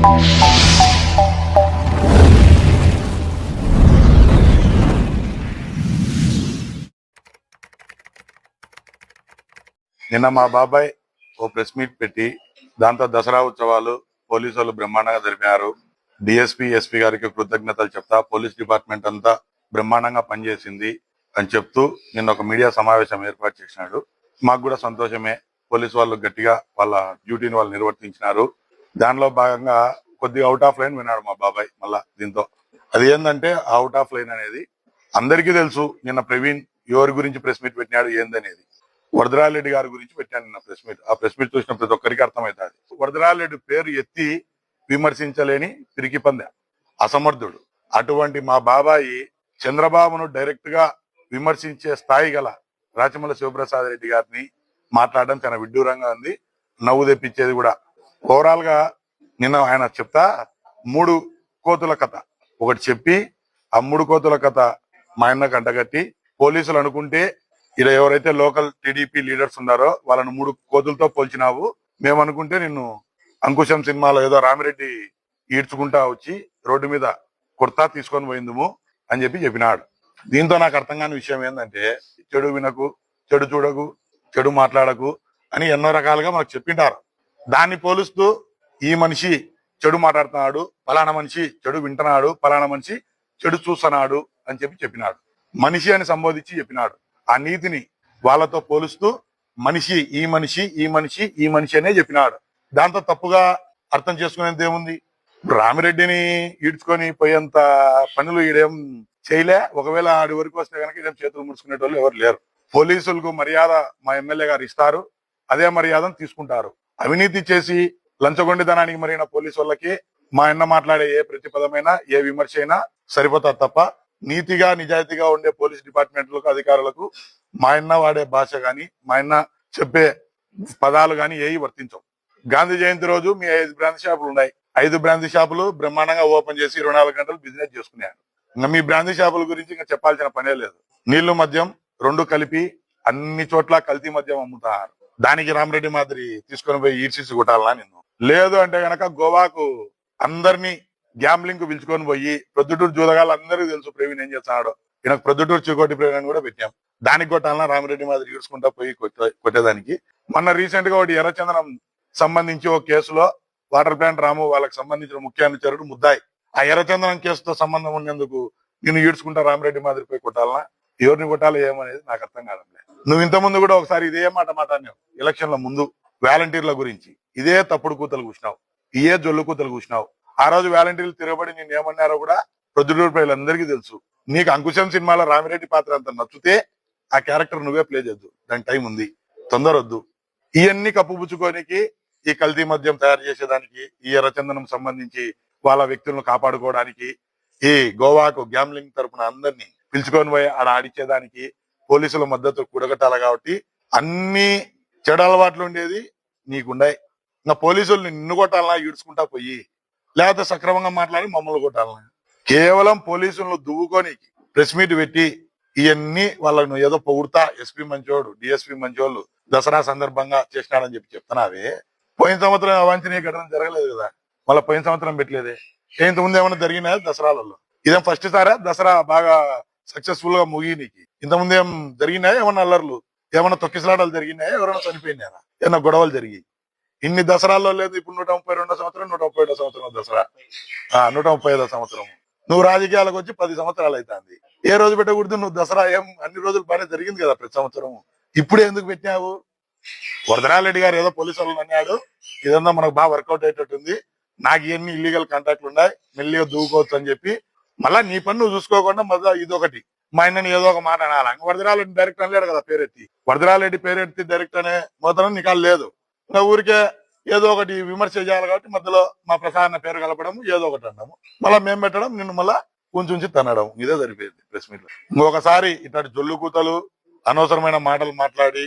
నిన్న మా బాబాయ్ ఓ ప్రెస్ మీట్ పెట్టి దాంతో దసరా ఉత్సవాలు పోలీసు వాళ్ళు బ్రహ్మాండంగా జరిపినారు డిఎస్పీ ఎస్పీ గారికి కృతజ్ఞతలు చెప్తా పోలీస్ డిపార్ట్మెంట్ అంతా బ్రహ్మాండంగా పనిచేసింది అని చెప్తూ నిన్న ఒక మీడియా సమావేశం ఏర్పాటు చేసినాడు. మాకు కూడా సంతోషమే. పోలీసు వాళ్ళు గట్టిగా వాళ్ళ డ్యూటీని వాళ్ళు నిర్వర్తించినారు. దానిలో భాగంగా కొద్దిగా అవుట్ ఆఫ్ లైన్ విన్నాడు మా బాబాయ్ మళ్ళా దీంతో. అది ఏంటంటే అవుట్ ఆఫ్ లైన్ అనేది అందరికీ తెలుసు నిన్న ప్రవీణ్ ఎవరి గురించి ప్రెస్ మీట్ పెట్టినాడు ఏందనేది. వరదరారెడ్డి గారి గురించి పెట్టాను నిన్న ప్రెస్ మీట్ ఆ ప్రెస్ మీట్ చూసిన ప్రతి ఒక్కరికి అర్థమవుతుంది. వరదరారెడ్డి పేరు ఎత్తి విమర్శించలేని పిరికి పందా అసమర్థుడు. అటువంటి మా బాబాయి చంద్రబాబును డైరెక్ట్గా విమర్శించే స్థాయి గల రాచమల్ల శివప్రసాద్ రెడ్డి గారిని మాట్లాడడం చాలా విడ్డూరంగా ఉంది. నవ్వు తెప్పించేది కూడా ఓవరాల్గా నిన్న ఆయన చెప్తా మూడు కోతుల కథ. ఒకటి చెప్పి ఆ మూడు కోతుల కథ మా అన్నకు కంటగట్టి పోలీసులు అనుకుంటే ఇలా ఎవరైతే లోకల్ టీడీపీ లీడర్స్ ఉన్నారో వాళ్ళని మూడు కోతులతో పోల్చినావు. మేము అనుకుంటే నిన్ను అంకుశం సినిమాలో ఏదో రామిరెడ్డి ఈడ్చుకుంటా వచ్చి రోడ్డు మీద కుర్తా తీసుకొని పోయిందుము అని చెప్పి చెప్పినాడు. దీంతో నాకు అర్థం కాని విషయం ఏంటంటే చెడు వినకు చెడు చూడకు చెడు మాట్లాడకు అని ఎన్నో రకాలుగా మాకు చెప్పింటారు. దాన్ని పోలుస్తూ ఈ మనిషి చెడు మాట్లాడుతున్నాడు ఫలానా మనిషి చెడు వింటున్నాడు ఫలానా మనిషి చెడు చూస్తున్నాడు అని చెప్పి చెప్పినాడు. మనిషి అని సంబోధించి చెప్పినాడు. ఆ నీతిని వాళ్ళతో పోలుస్తూ మనిషి ఈ మనిషి ఈ మనిషి ఈ మనిషి అనే చెప్పినాడు. దాంతో తప్పుగా అర్థం చేసుకునేది ఏముంది రామిరెడ్డిని ఈడ్చుకొని పోయేంత పనులు ఈడేం చేయలే. ఒకవేళ ఆడి వరకు వస్తే కనుక ఇదేం చేతులు ముడుచుకునేటోళ్ళు ఎవరు లేరు. పోలీసులకు మర్యాద మా ఎమ్మెల్యే గారు ఇస్తారు. అదే మర్యాదను తీసుకుంటారు. అవినీతి చేసి లంచగొండితనానికి మరిగిన పోలీసు వాళ్ళకి మా అన్న మాట్లాడే ఏ ప్రతిపదమైనా ఏ విమర్శ అయినా సరిపోతా తప్ప నీతిగా నిజాయితీగా ఉండే పోలీస్ డిపార్ట్మెంట్లకు అధికారులకు మా అన్న వాడే భాష గాని మా అన్న చెప్పే పదాలు గాని ఏవి వర్తించవు. గాంధీ జయంతి రోజు మీ ఐదు బ్రాంచ్ షాపులు ఉన్నాయి. ఐదు బ్రాంచ్ షాపులు బ్రహ్మాండంగా ఓపెన్ చేసి ఇరవై నాలుగు గంటలు బిజినెస్ చేసుకున్నాను ఇంకా మీ బ్రాంతి షాపుల గురించి ఇంకా చెప్పాల్సిన పనే లేదు. నీళ్ళు మద్యం రెండు కలిపి అన్ని చోట్ల కల్తీ మద్యం అమ్ముతారు. దానికి రామరెడ్డి మాదిరి తీసుకొని పోయి ఈడ్చిసి కొట్టాలనా నిన్ను లేదు అంటే గనక గోవాకు అందరినీ గ్యాంబ్లింగ్కు పిలుచుకొని పోయి ప్రొద్దుటూరు జూదగాళ్ళు అందరికీ తెలుసు ప్రవీణ్ ఏం చేస్తున్నాడో. ఈయన ప్రొద్దుటూరు చికోటి ప్రవీణ్ అని కూడా పెట్టాం దానికి కొట్టాలన్నా రామరెడ్డి మాదిరి ఈడ్చుకుంటా పోయి కొట్టేదానికి. మొన్న రీసెంట్గా ఒకటి ఎర్రచందనం సంబంధించి ఒక కేసులో వాటర్ ప్లాంట్ రాము వాళ్ళకి సంబంధించిన ముఖ్య అనుచరుడు ముద్దాయి. ఆ ఎర్రచందనం కేసుతో సంబంధం ఉన్నందుకు నేను ఈడ్చుకుంటా రామరెడ్డి మాదిరి పోయి కొట్టాలనా ఎవరిని కొట్టాలి ఏమనేది నాకు అర్థం కాదండి నువ్వు ఇంత ముందు కూడా ఒకసారి ఇదే మాట మాట్లాడినావు. ఎలక్షన్ల ముందు వాలంటీర్ల గురించి. ఇదే తప్పుడు కూతలు కూసినావు. ఇయే జొల్లు కూతలు కూసినావు. ఆ రోజు వాలంటీర్లు తిరగబడి నేను ఏమన్నారో కూడా ప్రొద్దుటూరు ప్రజలందరికీ తెలుసు. నీకు అంకుశం సినిమాలో రామిరెడ్డి పాత్ర అంత నచ్చితే ఆ క్యారెక్టర్ నువ్వే ప్లే చేద్దు. దాని టైం ఉంది. తొందర వద్దు. ఇవన్నీ కప్పుపుచ్చుకోనికి ఈ కల్తీ మద్యం తయారు చేసేదానికి ఈ ఎర్రచందనం సంబంధించి వాళ్ళ వ్యక్తులను కాపాడుకోవడానికి ఈ గోవాకు గ్యామ్లింగ్ తరపున అందరినీ పిలుచుకొని పోయి ఆడ ఆడిచ్చేదానికి పోలీసుల మద్దతు కూడగట్టాలి కాబట్టి అన్ని చెడు అలవాట్లు ఉండేది నీకుండాయి. నా పోలీసులు నిన్ను కొట్టాలన్నా ఈడ్చుకుంటా పోయి లేకపోతే సక్రమంగా మాట్లాడి మమ్మల్ని కొట్టాలన్నా. కేవలం పోలీసులను దువ్వుకొని ప్రెస్ మీట్ పెట్టి ఇవన్నీ వాళ్ళను ఏదో పొగుడుతా ఎస్పీ మంచోడు డిఎస్పీ మంచోళ్ళు దసరా సందర్భంగా చేసినాడని చెప్పి చెప్తున్నావే. పోయిన సంవత్సరం అవాంఛనీయ ఘటన జరగలేదు కదా. మళ్ళీ పోయిన సంవత్సరం పెట్టలేదే. ఇంతకుముందు ఏమైనా జరిగినా దసరాలలో? ఇదేం ఫస్ట్ సారా? దసరా బాగా సక్సెస్ఫుల్గా ముగి నీకు. ఇంతకుముందు ఏం జరిగినా ఏమన్నా అల్లర్లు? ఏమైనా తొక్కిసలాటలు జరిగినాయా? ఎవరైనా చనిపోయినారా? ఏమైనా గొడవలు జరిగి ఇన్ని దసరాల్లో లేదు ఇప్పుడు నూట ముప్పై రెండో సంవత్సరం నూట ముప్పై ఏడో సంవత్సరం దసరా. ఆ నూట ముప్పై ఐదో సంవత్సరం. నువ్వు రాజకీయాలకు వచ్చి పది సంవత్సరాలు అవుతుంది ఏ రోజు పెట్టకూడదు నువ్వు దసరా ఏం అన్ని రోజులు బాగానే జరిగింది కదా ప్రతి సంవత్సరం. ఇప్పుడు ఎందుకు పెట్టినావు? వరదరారెడ్డి గారు ఏదో పోలీసు వాళ్ళని అన్నాడు. ఇదంతా మనకు బాగా వర్కౌట్ అయ్యేటట్టుంది. నాకు ఇవన్నీ ఇల్లీగల్ కాంటాక్ట్లు ఉన్నాయి. మెల్లిగా దూకోవచ్చు అని చెప్పి. మళ్ళా నీ పని నువ్వు చూసుకోకుండా మళ్ళీ ఇదొకటి. మా ఆయనని ఏదో ఒక మాట అనాలి. వరదరారెడ్డి డైరెక్ట్ అనలేడు కదా పేరెత్తి. వరదరాలరెడ్డి పేరెత్తి డైరెక్ట్ అనే మొత్తం నీకు లేదు. ఇంకా ఊరికే ఏదో ఒకటి విమర్శ చేయాలి కాబట్టి మధ్యలో మా ప్రసాద్ పేరు కలపడం ఏదో ఒకటి అన్నాము మళ్ళీ మేము పెట్టడం నిన్ను మళ్ళా కొంచెం ఉంచి తనడం ఇదే సరిపోయింది ప్రెస్ మీట్లో. ఇంకొకసారి ఇట్లాంటి జొల్లు కూతలు అనవసరమైన మాటలు మాట్లాడి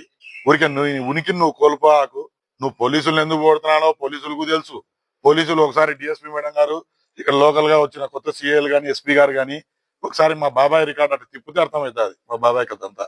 ఊరికే నువ్వు ఉనికి నువ్వు కోల్పోకు. నువ్వు పోలీసులు ఎందుకు పోడుతున్నానో పోలీసులకు తెలుసు. పోలీసులు ఒకసారి డిఎస్పీ మేడం గారు ఇక్కడ లోకల్గా వచ్చిన కొత్త సీఏలు గాని ఎస్పీ గారు గాని ఒకసారి మా బాబాయ్ రికార్డ్ అటు తిప్పితే అర్థమవుతుంది. మా బాబాయ్ కథ అంతా.